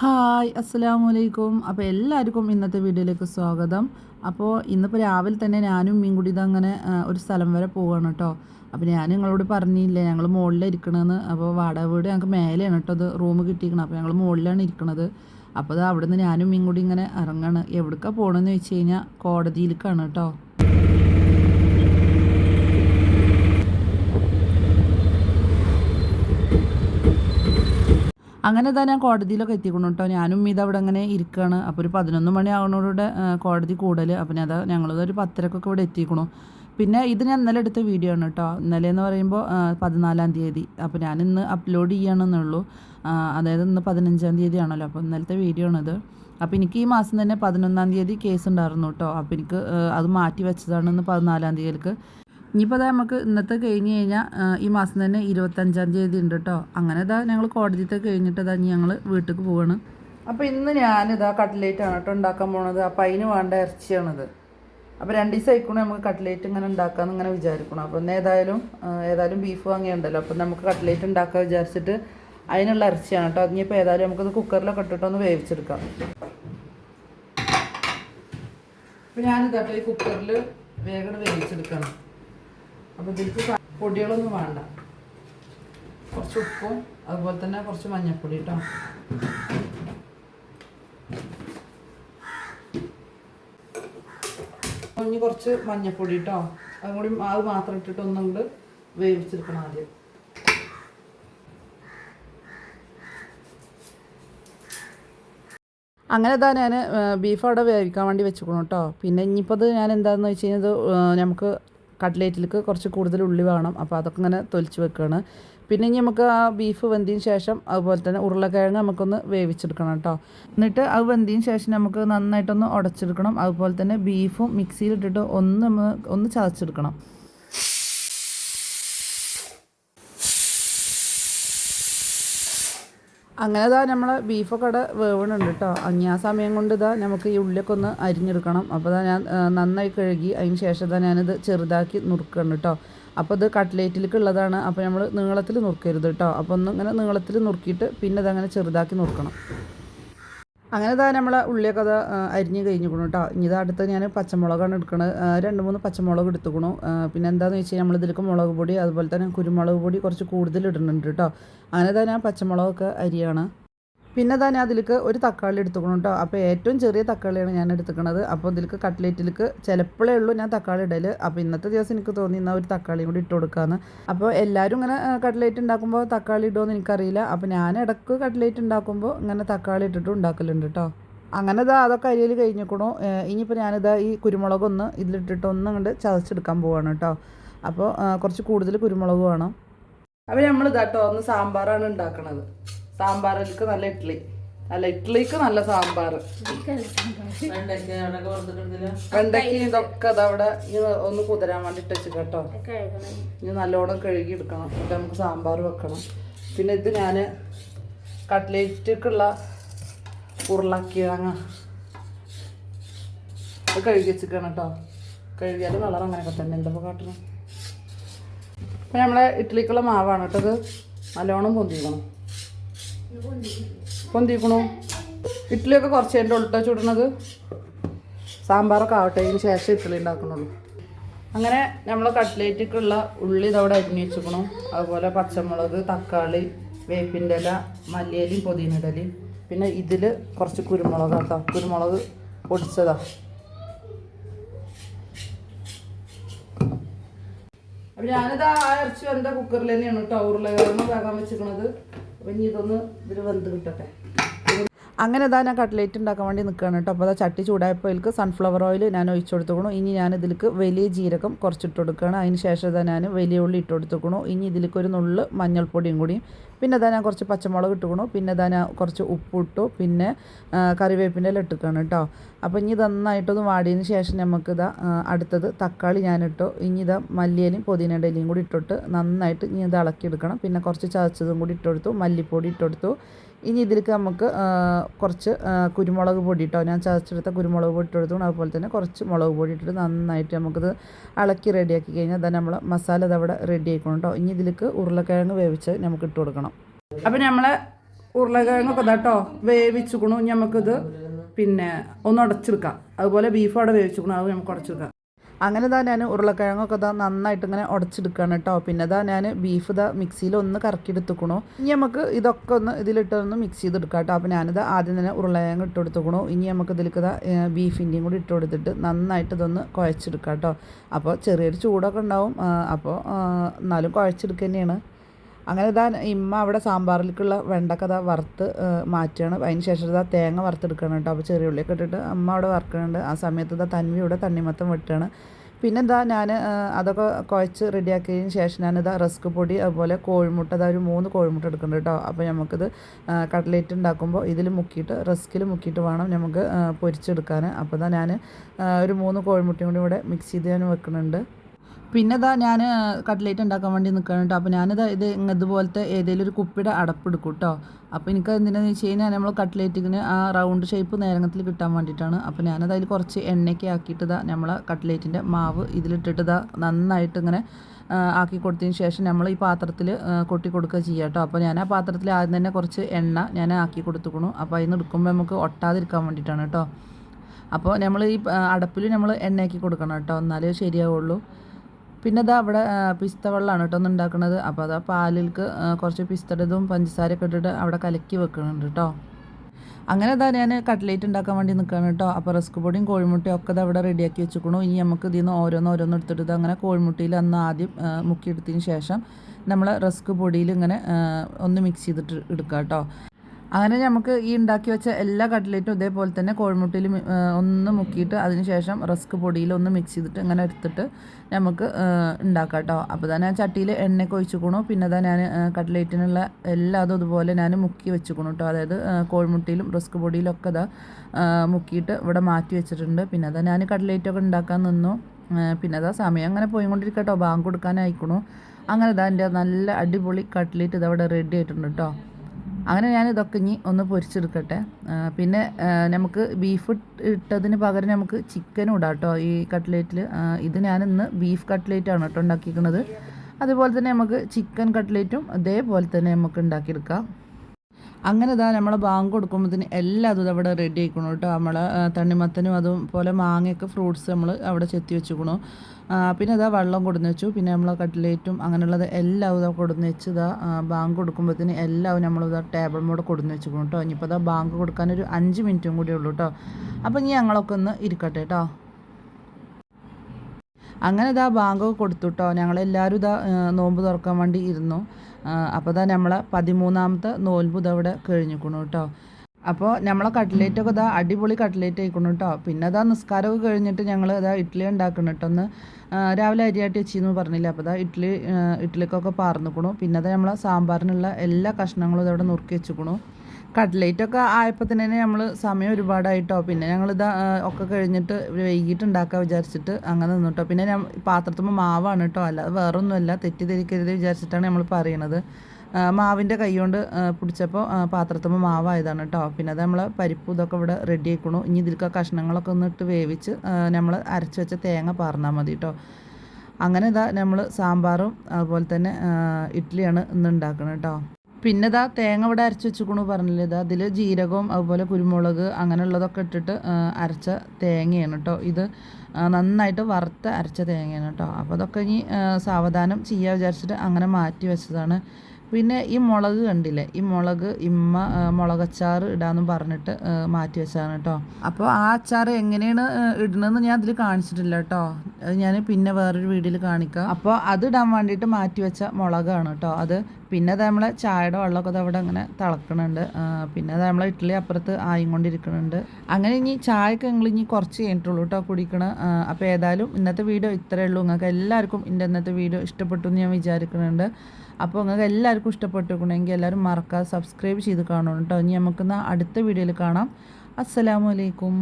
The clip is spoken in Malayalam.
ഹായ് അസ്സലാമു അലൈക്കും അപ്പോൾ എല്ലാവർക്കും ഇന്നത്തെ വീഡിയോയിലേക്ക് സ്വാഗതം. അപ്പോൾ ഇന്നിപ്പോൾ രാവിലെ തന്നെ ഞാനും മീൻ കൂടി ഇതങ്ങനെ ഒരു സ്ഥലം വരെ പോവാണ് കേട്ടോ അപ്പോൾ ഞാൻ നിങ്ങളോട് പറഞ്ഞില്ലേ ഞങ്ങൾ മുകളിലിരിക്കണമെന്ന് അപ്പോൾ വാടക വീട് ഞങ്ങൾക്ക് മേലെയാണ് കേട്ടോ അത് റൂം കിട്ടിയിരിക്കണം. അപ്പോൾ ഞങ്ങൾ മുകളിലാണ് ഇരിക്കണത്. അപ്പോൾ അത് അവിടെ നിന്ന് ഞാനും മീൻ കൂടി ഇങ്ങനെ ഇറങ്ങാണ്. എവിടേക്കാണ് പോകണമെന്ന് വെച്ച് കഴിഞ്ഞാൽ കോടതിയിലേക്കാണ് കേട്ടോ അങ്ങനെ തന്നെ ഞാൻ കോടതിയിലൊക്കെ എത്തിക്കണം കേട്ടോ ഞാനും ഇത് അവിടെ അങ്ങനെ ഇരിക്കുകയാണ് അപ്പോൾ ഒരു പതിനൊന്ന് മണി കോടതി കൂടൽ അപ്പം അതാ ഞങ്ങളതൊരു പത്തരക്കൊക്കെ ഇവിടെ എത്തിക്കണു. പിന്നെ ഇത് ഞാൻ ഇന്നലെ എടുത്ത വീഡിയോ ആണ് കേട്ടോ ഇന്നലെ എന്ന് പറയുമ്പോൾ പതിനാലാം തീയതി. അപ്പോൾ ഞാൻ ഇന്ന് അപ്ലോഡ് ചെയ്യണമെന്നുള്ളൂ അതായത് ഇന്ന് പതിനഞ്ചാം തീയതി ആണല്ലോ. അപ്പോൾ ഇന്നലത്തെ വീഡിയോ ആണിത് അപ്പോൾ എനിക്ക് ഈ മാസം തന്നെ പതിനൊന്നാം തീയതി കേസ് ഉണ്ടായിരുന്നു കേട്ടോ അപ്പോൾ എനിക്ക് അത് മാറ്റി വെച്ചതാണ് ഇന്ന് പതിനാലാം തീയതിക്ക്. ഇനിയിപ്പോൾ അതാ നമുക്ക് ഇന്നത്തെ കഴിഞ്ഞ് കഴിഞ്ഞാൽ ഈ മാസം തന്നെ ഇരുപത്തഞ്ചാം തീയതി ഉണ്ട് കേട്ടോ അങ്ങനെ ഇതാ ഞങ്ങൾ കോടതിത്തെ കഴിഞ്ഞിട്ട് ഇതാ ഞങ്ങൾ വീട്ടിലേക്ക് പോവാണ്. അപ്പോൾ ഇന്ന് ഞാനിതാ കട്ട്ലേറ്റ് ആണ് കേട്ടോ ഉണ്ടാക്കാൻ പോണത്. അപ്പോൾ അതിന് വേണ്ട ഇറച്ചിയാണിത്. അപ്പോൾ രണ്ട് ദിവസം ആയിക്കോണം നമുക്ക് കട്ട്ലേറ്റ് ഇങ്ങനെ ഉണ്ടാക്കാമെന്ന് ഇങ്ങനെ വിചാരിക്കണം. അപ്പോൾ ഇന്ന് ഏതായാലും ഏതായാലും ബീഫ് വാങ്ങിയുണ്ടല്ലോ. അപ്പം നമുക്ക് കട്ട്ലേറ്റ് ഉണ്ടാക്കാൻ വിചാരിച്ചിട്ട് അതിനുള്ള ഇറച്ചിയാണ് കേട്ടോ ഇനിയിപ്പോൾ ഏതായാലും നമുക്കത് കുക്കറിലൊക്കെ ഇട്ടിട്ടൊന്ന് വേവിച്ചെടുക്കാം. അപ്പോൾ ഞാനിതാട്ടോ ഈ കുക്കറിൽ വേഗം വേവിച്ചെടുക്കണം. അപ്പോൾ ഇതിലേക്ക് പൊടികളൊന്നും വേണ്ട. കുറച്ച് ഉപ്പും അതുപോലെ തന്നെ കുറച്ച് മഞ്ഞൾപ്പൊടി കേട്ടോ ഇനി കുറച്ച് മഞ്ഞൾപ്പൊടി കേട്ടോ അതും കൂടി അത് മാത്രം ഇട്ടിട്ട് ഒന്നും കൂടി വേവിച്ചെടുക്കണം ആദ്യം. അങ്ങനെ ഇതാ ഞാൻ ബീഫ് അവിടെ വേവിക്കാൻ വേണ്ടി വെച്ചിക്കണം കേട്ടോ പിന്നെ ഇനിയിപ്പോൾ അത് ഞാൻ എന്താണെന്ന് വെച്ച് കഴിഞ്ഞാൽ നമുക്ക് കട്ട്ലേറ്റിലേക്ക് കുറച്ച് കൂടുതൽ ഉള്ളി വേണം. അപ്പോൾ അതൊക്കെ ഇങ്ങനെ തൊലിച്ച് വെക്കുകയാണ് പിന്നെ ഇനി നമുക്ക് ആ ബീഫ് വെന്തതിന് ശേഷം അതുപോലെ തന്നെ ഉരുളക്കിഴങ്ങ് നമുക്കൊന്ന് വേവിച്ചെടുക്കണം കേട്ടോ. എന്നിട്ട് അത് വെന്തതിന് ശേഷം നമുക്ക് നന്നായിട്ടൊന്ന് ഉടച്ചെടുക്കണം. അതുപോലെ തന്നെ ബീഫും മിക്സിയിലിട്ടിട്ട് ഒന്ന് ഒന്ന് ചതച്ചെടുക്കണം. അങ്ങനെ ഇതാ നമ്മളെ ബീഫൊക്കെ അവിടെ വേവണുണ്ട് കേട്ടോ അങ്ങനെ ആ സമയം കൊണ്ട് ഇതാ നമുക്ക് ഈ ഉള്ളിയൊക്കെ ഒന്ന് അരിഞ്ഞെടുക്കണം. അപ്പോൾ ഇതാ ഞാൻ നന്നായി കഴുകി അതിന് ശേഷം ഇതാ ഞാനിത് ചെറുതാക്കി നുറുക്കണം കേട്ടോ അപ്പോൾ ഇത് കട്ട്ലേറ്റിലേക്ക് ഉള്ളതാണ് അപ്പോൾ നമ്മൾ നീളത്തിൽ നുറുക്കരുത് കേട്ടോ അപ്പോൾ ഒന്ന് ഇങ്ങനെ നീളത്തിൽ നുറുക്കിയിട്ട് പിന്നെ ഇതങ്ങനെ ചെറുതാക്കി നുറുക്കണം. അങ്ങനെ ഇതാ നമ്മളെ ഉള്ളിയൊക്കെ അത് അരിഞ്ഞ് കഴിഞ്ഞിരിക്കണു കേട്ടോ ഇനി ഇത് അടുത്ത് ഞാൻ പച്ചമുളകാണ് എടുക്കണത് രണ്ട് മൂന്ന് പച്ചമുളക് എടുത്തുക്കണു പിന്നെ എന്താണെന്ന് വെച്ച് കഴിഞ്ഞാൽ നമ്മൾ ഇതിലേക്ക് മുളക് പൊടി അതുപോലെ തന്നെ കുരുമുളക് പൊടി കുറച്ച് കൂടുതൽ ഇടുന്നുണ്ട് കേട്ടോ അങ്ങനെ തന്നെ ഞാൻ പച്ചമുളകൊക്കെ അരിയാണ്. പിന്നെ തന്നെ ഞാൻ അതിലേക്ക് ഒരു തക്കാളി എടുത്തുക്കണം കേട്ടോ അപ്പോൾ ഏറ്റവും ചെറിയ തക്കാളിയാണ് ഞാൻ എടുത്തുക്കണത്. അപ്പോൾ ഇതിലേക്ക് കട്ട്ലേറ്റിലേക്ക് ചിലപ്പോഴേ ഉള്ളൂ ഞാൻ തക്കാളി ഇടൽ അപ്പോൾ ഇന്നത്തെ ദിവസം എനിക്ക് തോന്നി എന്നാൽ ഒരു തക്കാളിയും കൂടി ഇട്ട് കൊടുക്കാമെന്ന് അപ്പോൾ എല്ലാവരും ഇങ്ങനെ കട്ട്ലേറ്റ് ഉണ്ടാക്കുമ്പോൾ തക്കാളി ഇടുമെന്ന് എനിക്കറിയില്ല. അപ്പോൾ ഞാൻ ഇടയ്ക്ക് കട്ട്ലേറ്റ് ഉണ്ടാക്കുമ്പോൾ ഇങ്ങനെ തക്കാളി ഇട്ടിട്ട് ഉണ്ടാക്കലുണ്ട് കേട്ടോ അങ്ങനെ ഇതാ അതൊക്കെ അരിയിൽ കഴിഞ്ഞിക്കണു. ഇനിയിപ്പോൾ ഞാനിതാ ഈ കുരുമുളകൊന്ന് ഇതിലിട്ടിട്ട് ഒന്ന് കണ്ട് ചതച്ചെടുക്കാൻ പോവാണ് കേട്ടോ അപ്പോൾ കുറച്ച് കൂടുതൽ കുരുമുളക് വേണം. അപ്പോൾ നമ്മൾ ഇതാട്ടോ ഒന്ന് സാമ്പാറാണ് ഉണ്ടാക്കണത്. സാമ്പാറിലേക്ക് നല്ല ഇഡ്ഡലി അല്ല ഇഡ്ഡലിക്ക് നല്ല സാമ്പാർ. വെണ്ടയ്ക്ക് ഇതൊക്കെ അതവിടെ ഒന്ന് കുതിരാൻ വേണ്ടിട്ട് വെച്ച് കേട്ടോ. ഇനി നല്ലോണം കഴുകി എടുക്കണം. എന്നിട്ട് നമുക്ക് സാമ്പാർ വെക്കണം. പിന്നെ ഇത് ഞാൻ കട്ട്ലേറ്റുക്കുള്ള ഉരുളക്കിഴങ്ങ അത് കഴുകി വെച്ചിരിക്കണം കേട്ടോ. കഴുകിയാൽ കളർ അങ്ങനെയൊക്കെ തന്നെ. എന്താ കാട്ടണം? അപ്പം നമ്മളെ ഇഡ്ഡലിക്കുള്ള മാവാണ് കേട്ടോ ഇത്. നല്ലോണം പൊന്തിക്കണം പൊന്തിക്കണു ഇഡ്ഡലിയൊക്കെ കുറച്ച് എന്റെ ഉൾട്ടാ ചുടണത്. സാമ്പാറൊക്കെ ആവട്ടെ ശേഷം ഇഡ്ഡലി ഉണ്ടാക്കണുള്ളൂ അങ്ങനെ നമ്മൾ കട്ട്ലേറ്റിക്കുള്ള ഉള്ളി ഇതവിടെ അരിഞ്ഞു വെച്ചിക്കണു അതുപോലെ പച്ചമുളക് തക്കാളി വേപ്പിന്റെ ഇല മല്ലിയിലയും പുതിനയിലയും. പിന്നെ ഇതിൽ കുറച്ച് കുരുമുളകാട്ടോ കുരുമുളക് പൊടിച്ചതാ. അപ്പം ഞാനിത് ആ ഇറച്ചി വെന്ത കുക്കറിൽ തന്നെയാണ് കേട്ടോ ഉരുളക്കിഴങ്ങ് വേകാൻ വെച്ചിരിക്കണത് അപ്പം ഇനി ഇതൊന്ന് ഇതിൽ വെന്ത് കിട്ടട്ടെ. അങ്ങനെ ഇതാ ഞാൻ കട്ട്ലേറ്റ് ഉണ്ടാക്കാൻ വേണ്ടി നിൽക്കുകയാണ് കേട്ടോ അപ്പോൾ അതാ ചട്ടി ചൂടായപ്പോൾ ഇതിൽക്ക് സൺഫ്ലവർ ഓയിൽ ഞാൻ ഒഴിച്ചു കൊടുത്തുക്കണു. ഇനി ഞാൻ ഇതിലേക്ക് വലിയ ജീരകം കുറച്ചിട്ട് കൊടുക്കുകയാണ് അതിന് ശേഷം ഇതാ ഞാൻ വലിയ ഉള്ളി ഇട്ട് കൊടുത്തുക്കണു. ഇനി ഇതിലേക്ക് ഒരു നുള്ള് മഞ്ഞൾപ്പൊടിയും കൂടിയും പിന്നെ ഇതാ ഞാൻ കുറച്ച് പച്ചമുളക് ഇട്ടുക്കണു. പിന്നെ ഇതാ ഞാൻ കുറച്ച് ഉപ്പ് ഇട്ടു പിന്നെ കറിവേപ്പിന്റെ ഇല ഇട്ടിക്കാണ് കേട്ടോ അപ്പോൾ ഇനി നന്നായിട്ടൊന്ന് വാടിയതിന് ശേഷം നമുക്കിതാ അടുത്തത് തക്കാളി ഞാനിട്ടു. ഇനി ഇതാ മല്ലിയിലും പുതിനയുടെ ഇലയും കൂടി ഇട്ടിട്ട് നന്നായിട്ട് ഇനി ഇത് ഇളക്കിയെടുക്കണം. പിന്നെ കുറച്ച് ചതച്ചതും കൂടി ഇട്ടുകൊടുത്തു മല്ലിപ്പൊടി ഇട്ടെടുത്തു ഇനി ഇതിലേക്ക് നമുക്ക് കുറച്ച് കുരുമുളക് പൊടി ഇട്ടോ ഞാൻ ചതച്ചെടുത്ത കുരുമുളക് പൊടി ഇട്ടെടുത്തു അതുപോലെ തന്നെ കുറച്ച് മുളക് പൊടി ഇട്ടിട്ട് നന്നായിട്ട് നമുക്കിത് ഇളക്കി റെഡിയാക്കി കഴിഞ്ഞാൽ തന്നെ നമ്മൾ മസാല ഇതവിടെ റെഡി ആയിക്കണം കേട്ടോ ഇനി ഇതിലേക്ക് ഉരുളക്കിഴങ്ങ് വേവിച്ച് നമുക്ക് ഇട്ട് കൊടുക്കണം. അപ്പം നമ്മൾ ഉരുളക്കിഴങ്ങൊക്കെ ഇതാട്ടോ വേവിച്ചുക്കണു നമുക്കിത് പിന്നെ ഒന്ന് അടച്ചെടുക്കാം. അതുപോലെ ബീഫ് അവിടെ വേവിച്ചുക്കണു അത് നമുക്ക് ഉടച്ചെടുക്കാം അങ്ങനെ ഇതാ ഞാൻ ഉരുളക്കിഴങ്ങൊക്കെ ഇതാ നന്നായിട്ട് ഇങ്ങനെ ഉടച്ചെടുക്കുകയാണ് കേട്ടോ. പിന്നെ ഇതാ ഞാൻ ബീഫ് ഇതാ മിക്സിയിൽ ഒന്ന് കറക്കി എടുത്തുക്കണു ഇനി നമുക്ക് ഇതൊക്കെ ഒന്ന് ഇതിലിട്ട് ഒന്ന് മിക്സ് ചെയ്തെടുക്കാം കേട്ടോ. അപ്പോൾ ഞാനിത് ആദ്യം തന്നെ ഉരുളക്കിഴങ്ങ് ഇട്ട് കൊടുത്തുക്കണു ഇനി നമുക്ക് ഇതിലേക്ക് ഇതാ ബീഫിന്റെയും കൂടി ഇട്ട് കൊടുത്തിട്ട് നന്നായിട്ട് ഇതൊന്ന് കുഴച്ചെടുക്കാം കേട്ടോ. അപ്പോൾ ചെറിയൊരു ചൂടൊക്കെ ഉണ്ടാവും. അപ്പോൾ എന്നാലും കുഴച്ചെടുക്കുക തന്നെയാണ് അങ്ങനെ ഇതാ ഇമ്മ അവിടെ സാമ്പാറിലേക്കുള്ള വെണ്ടക്ക ഇതാ വറുത്ത് മാറ്റുകയാണ്. അതിന് ശേഷം ഇതാ തേങ്ങ വറുത്തെടുക്കണം കേട്ടോ. അപ്പോൾ ചെറിയ ഉള്ളിയൊക്കെ ഇട്ടിട്ട് അമ്മ അവിടെ വറുക്കുന്നുണ്ട് ആ സമയത്ത് ഇതാ തന്വി ഇവിടെ തണ്ണിമത്തം വെട്ടുകയാണ്. പിന്നെ എന്താ ഞാൻ അതൊക്കെ കുഴച്ച് റെഡിയാക്കിയതിന് ശേഷം ഞാനിതാ റസ്ക് പൊടി അതുപോലെ കോഴിമുട്ട അതായത് ഒരു മൂന്ന് കോഴിമുട്ട എടുക്കുന്നുണ്ട് കേട്ടോ. അപ്പോൾ നമുക്കിത് കട്ട്ലേറ്റ് ഉണ്ടാക്കുമ്പോൾ ഇതിൽ മുക്കിയിട്ട് റസ്കിൽ മുക്കിയിട്ട് വേണം നമുക്ക് പൊരിച്ചെടുക്കാൻ. അപ്പോൾ ഇതാ ഞാൻ ഒരു മൂന്ന് കോഴിമുട്ടയും കൂടി ഇവിടെ മിക്സ് ചെയ്ത് ഞാൻ വെക്കുന്നുണ്ട്. പിന്നെ ഇതാ ഞാൻ കട്ട്ലേറ്റ് ഉണ്ടാക്കാൻ വേണ്ടി നിൽക്കുകയാണ് കേട്ടോ അപ്പോൾ ഞാനിത് ഇത് ഇതുപോലത്തെ ഏതെങ്കിലും ഒരു കുപ്പിയുടെ അടപ്പെടുക്കും കേട്ടോ അപ്പോൾ എനിക്ക് എന്തിനാന്ന് വെച്ച് കഴിഞ്ഞാൽ നമ്മൾ കട്ട്ലേറ്റിന് ആ റൗണ്ട് ഷേപ്പ് നേരങ്ങത്തിൽ കിട്ടാൻ വേണ്ടിയിട്ടാണ് അപ്പോൾ ഞാനത് അതിൽ കുറച്ച് എണ്ണയൊക്കെ ആക്കിയിട്ട് ഇതാ നമ്മളെ കട്ട്ലേറ്റിന്റെ മാവ് ഇതിലിട്ടിട്ട് ഇതാ നന്നായിട്ട് ഇങ്ങനെ ആക്കി കൊടുത്തതിന് ശേഷം നമ്മൾ ഈ പാത്രത്തിൽ കൊട്ടി കൊടുക്കുക ചെയ്യുക കേട്ടോ അപ്പോൾ ഞാൻ ആ പാത്രത്തിൽ ആദ്യം തന്നെ കുറച്ച് എണ്ണ ഞാൻ ആക്കി കൊടുത്തുക്കണു. അപ്പോൾ അതിൽ നിന്ന് എടുക്കുമ്പോൾ നമുക്ക് ഒട്ടാതിരിക്കാൻ വേണ്ടിയിട്ടാണ് കേട്ടോ അപ്പോൾ നമ്മൾ ഈ അടപ്പിൽ നമ്മൾ എണ്ണയാക്കി കൊടുക്കണം കേട്ടോ എന്നാലേ ശരിയാവുള്ളൂ. പിന്നെ ഇത് അവിടെ പിസ്ത വെള്ളമാണ് കേട്ടോ ഒന്ന് ഉണ്ടാക്കുന്നത് അപ്പോൾ അത് ആ പാലിൽക്ക് കുറച്ച് പിസ്തടതും പഞ്ചസാരയൊക്കെ ഇട്ടിട്ട് അവിടെ കലക്കി വെക്കുന്നുണ്ട് കേട്ടോ. അങ്ങനെ ഇതാ ഞാൻ കട്ട്ലേറ്റ് ഉണ്ടാക്കാൻ വേണ്ടി നിൽക്കുകയാണ് കേട്ടോ. അപ്പോൾ റസ്ക് പൊടിയും കോഴിമുട്ടയും ഒക്കെ ഇത് അവിടെ റെഡിയാക്കി വെച്ചിക്കണു ഇനി നമുക്ക് ഇതിൽ നിന്ന് ഓരോന്ന് ഓരോന്ന് എടുത്തിട്ട് അങ്ങനെ കോഴിമുട്ടയിൽ അന്ന് ആദ്യം മുക്കിയെടുത്തതിന് ശേഷം നമ്മൾ റസ്ക് പൊടിയിൽ ഇങ്ങനെ ഒന്ന് മിക്സ് ചെയ്തിട്ട് എടുക്കുക കേട്ടോ. അങ്ങനെ നമുക്ക് ഈ ഉണ്ടാക്കി വെച്ച എല്ലാ കട്ട്ലേറ്റും ഇതേപോലെ തന്നെ കോഴിമുട്ടയിൽ ഒന്ന് മുക്കിയിട്ട് അതിനുശേഷം റസ്ക് പൊടിയിൽ ഒന്ന് മിക്സ് ചെയ്തിട്ട് ഇങ്ങനെ എടുത്തിട്ട് നമുക്ക് ഉണ്ടാക്കാം കേട്ടോ അപ്പോൾ തന്നെ ഞാൻ ചട്ടിയിൽ എണ്ണയൊക്കെ ഒഴിച്ചുക്കണു. പിന്നെ തന്നെ ഞാൻ കട്ട്ലേറ്റിനുള്ള എല്ലാ അതും ഇതുപോലെ ഞാൻ മുക്കി വെച്ചുക്കണു കേട്ടോ അതായത് കോഴിമുട്ടയിലും റസ്ക് പൊടിയിലും ഒക്കെ ഇതാ മുക്കിയിട്ട് ഇവിടെ മാറ്റി വെച്ചിട്ടുണ്ട്. പിന്നെ അതാ ഞാൻ കട്ട്ലേറ്റൊക്കെ ഉണ്ടാക്കാൻ നിന്നു. പിന്നെ അതാ സമയം അങ്ങനെ പോയിക്കൊണ്ടിരിക്കട്ടോ ബാങ്ക് കൊടുക്കാനായിക്കണു. അങ്ങനെ ഇതാ എന്റെ നല്ല അടിപൊളി കട്ട്ലേറ്റ് ഇതവിടെ റെഡി ആയിട്ടുണ്ട് കേട്ടോ അങ്ങനെ ഞാൻ ഇതൊക്കെ ഇനി ഒന്ന് പൊരിച്ചെടുക്കട്ടെ. പിന്നെ നമുക്ക് ബീഫ് ഇട്ടതിന് പകരം നമുക്ക് ചിക്കനും ഇടാം കേട്ടോ ഈ കട്ട്ലേറ്റിൽ ഇത് ഞാൻ ഇന്ന് ബീഫ് കട്ട്ലേറ്റ് ആണ് കേട്ടോ ഉണ്ടാക്കിയിരിക്കുന്നത്. അതുപോലെ തന്നെ നമുക്ക് ചിക്കൻ കട്ട്ലേറ്റും അതേപോലെ തന്നെ നമുക്ക് ഉണ്ടാക്കിയെടുക്കാം. അങ്ങനെ ഇതാ നമ്മൾ ബാങ്ക് കൊടുക്കുമ്പോഴത്തേന് എല്ലാം അതും അവിടെ റെഡി ആയിക്കണു കേട്ടോ നമ്മൾ തണ്ണിമത്തനും അതുപോലെ മാങ്ങയൊക്കെ ഫ്രൂട്ട്സ് നമ്മൾ അവിടെ ചെത്തി വെച്ചുക്കണു. പിന്നെ ഇതാ വെള്ളം കൊടുന്ന് വെച്ചു. പിന്നെ നമ്മൾ കട്ട്ലേറ്റും അങ്ങനെയുള്ളത് എല്ലാം ഇതാ കൊടുന്ന് വെച്ച് ഇതാ ബാങ്ക് കൊടുക്കുമ്പോഴത്തേന് എല്ലാം നമ്മൾ ഇതാ ടേബിൾ മോഡ് കൊടുന്ന് വെച്ചുക്കണു കേട്ടോ ഇനിയിപ്പോൾ ഇതാ ബാങ്ക് കൊടുക്കാൻ ഒരു അഞ്ച് മിനിറ്റും കൂടി ഉള്ളൂ കേട്ടോ അപ്പോൾ ഇനി ഞങ്ങളൊക്കെ ഒന്ന് ഇരിക്കട്ടെ കേട്ടോ അങ്ങനെ ഇതാ ബാങ്കൊക്കെ കൊടുത്തു കേട്ടോ ഞങ്ങളെല്ലാവരും ഇതാ നോമ്പ് തുറക്കാൻ വേണ്ടി ഇരുന്നു. അപ്പോൾ ഇതാ നമ്മൾ പതിമൂന്നാമത്തെ നോൽമ്പ് ഇതവിടെ കഴിഞ്ഞിക്കണു കേട്ടോ അപ്പോൾ നമ്മളെ കട്ട്ലേറ്റൊക്കെ ഇതാ അടിപൊളി കട്ട്ലേറ്റ് ആയിക്കണു കേട്ടോ പിന്നെ അതാ നിസ്കാരമൊക്കെ കഴിഞ്ഞിട്ട് ഞങ്ങൾ ഇതാ ഇഡ്ഡലി ഉണ്ടാക്കണം കേട്ടോ ഒന്ന് രാവിലെ അരിയാട്ടി വെച്ചിന്ന് പറഞ്ഞില്ല? അപ്പോൾ ഇതാ ഇഡ്ഡലി ഇഡ്ഡലിക്കൊക്കെ പാർന്നിക്കണു. പിന്നെ അതാ നമ്മളെ സാമ്പാറിനുള്ള എല്ലാ കഷ്ണങ്ങളും ഇതവിടെ നുറുക്കി വെച്ചിക്കണു. കട്ട്ലേറ്റ് ഒക്കെ ആയപ്പോൾ തന്നെ നമ്മൾ സമയം ഒരുപാടായിട്ടോ. പിന്നെ ഞങ്ങളിത് ഒക്കെ കഴിഞ്ഞിട്ട് വൈകിട്ട് ഉണ്ടാക്കാൻ വിചാരിച്ചിട്ട് അങ്ങനെ നിന്നിട്ടോ. പിന്നെ ഞാൻ പാത്രത്തുമ്പോൾ മാവാണ് കേട്ടോ അല്ലാതെ വേറൊന്നുമല്ല തെറ്റിദ്ധരിക്കരുത് വിചാരിച്ചിട്ടാണ് നമ്മൾ പറയണത്. മാവിന്റെ കൈ കൊണ്ട് പിടിച്ചപ്പോൾ പാത്രത്തുമ്പോൾ മാവായതാണ് കേട്ടോ പിന്നെ അത് നമ്മൾ പരിപ്പ് ഇതൊക്കെ ഇവിടെ റെഡി ആക്കണു ഇനി ഇതിൽക്ക് കഷ്ണങ്ങളൊക്കെ ഒന്ന് ഇട്ട് വേവിച്ച് നമ്മൾ അരച്ച് വെച്ച തേങ്ങ പാർന്നാൽ മതി കേട്ടോ അങ്ങനെ ഇതാ നമ്മൾ സാമ്പാറും അതുപോലെ തന്നെ ഇഡ്ഡലിയാണ് ഇന്ന് ഉണ്ടാക്കുന്നത് കേട്ടോ പിന്നെ ഇതാ തേങ്ങ ഇവിടെ അരച്ച് വെച്ചിക്കണു പറഞ്ഞില്ല? ഇതാ അതിൽ ജീരകവും അതുപോലെ കുരുമുളക് അങ്ങനെയുള്ളതൊക്കെ ഇട്ടിട്ട് അരച്ച തേങ്ങയാണ് കേട്ടോ ഇത് നന്നായിട്ട് വറുത്ത് അരച്ച തേങ്ങയാണ് കേട്ടോ അപ്പോൾ അതൊക്കെ ഇനി സാവധാനം ചെയ്യാൻ വിചാരിച്ചിട്ട് അങ്ങനെ മാറ്റി വെച്ചതാണ്. പിന്നെ ഈ മുളക് കണ്ടില്ലേ? ഈ മുളക് ഇമ്മ മുളകച്ചാർ ഇടാന്ന് പറഞ്ഞിട്ട് മാറ്റി വെച്ചാണ് കേട്ടോ അപ്പോൾ ആ അച്ചാർ എങ്ങനെയാണ് ഇടണെന്ന് ഞാൻ അതിൽ കാണിച്ചിട്ടില്ല കേട്ടോ അത് ഞാൻ പിന്നെ വേറൊരു വീഡിയോയിൽ കാണിക്കാം. അപ്പോൾ അത് ഇടാൻ വേണ്ടിയിട്ട് മാറ്റി വെച്ച മുളകാണ് കേട്ടോ അത്. പിന്നെ അത് നമ്മളെ ചായയുടെ വെള്ളമൊക്കെ അവിടെ അങ്ങനെ തിളക്കണുണ്ട്. പിന്നെ അത് നമ്മളെ ഇഡ്ഡലി അപ്പുറത്ത് ആയിക്കൊണ്ടിരിക്കണുണ്ട്. അങ്ങനെ ഇനി ചായക്ക് ഞങ്ങൾ ഇനി കുറച്ച് കഴിഞ്ഞിട്ടുള്ളൂ കേട്ടോ കുടിക്കണ. അപ്പോൾ ഏതായാലും ഇന്നത്തെ വീഡിയോ ഇത്രയേ ഉള്ളൂ. നിങ്ങൾക്ക് എല്ലാവർക്കും എന്റെ ഇന്നത്തെ വീഡിയോ ഇഷ്ടപ്പെട്ടു എന്ന് ഞാൻ വിചാരിക്കുന്നുണ്ട് അപ്പോൾ നിങ്ങൾക്ക് എല്ലാവർക്കും ഇഷ്ടപ്പെട്ടിരിക്കണമെങ്കിൽ എല്ലാവരും മറക്കാതെ സബ്സ്ക്രൈബ് ചെയ്ത് കാണണം കേട്ടോ. ഇനി നമുക്കിന്ന് അടുത്ത വീഡിയോയിൽ കാണാം. അസ്സലാമു അലൈക്കും.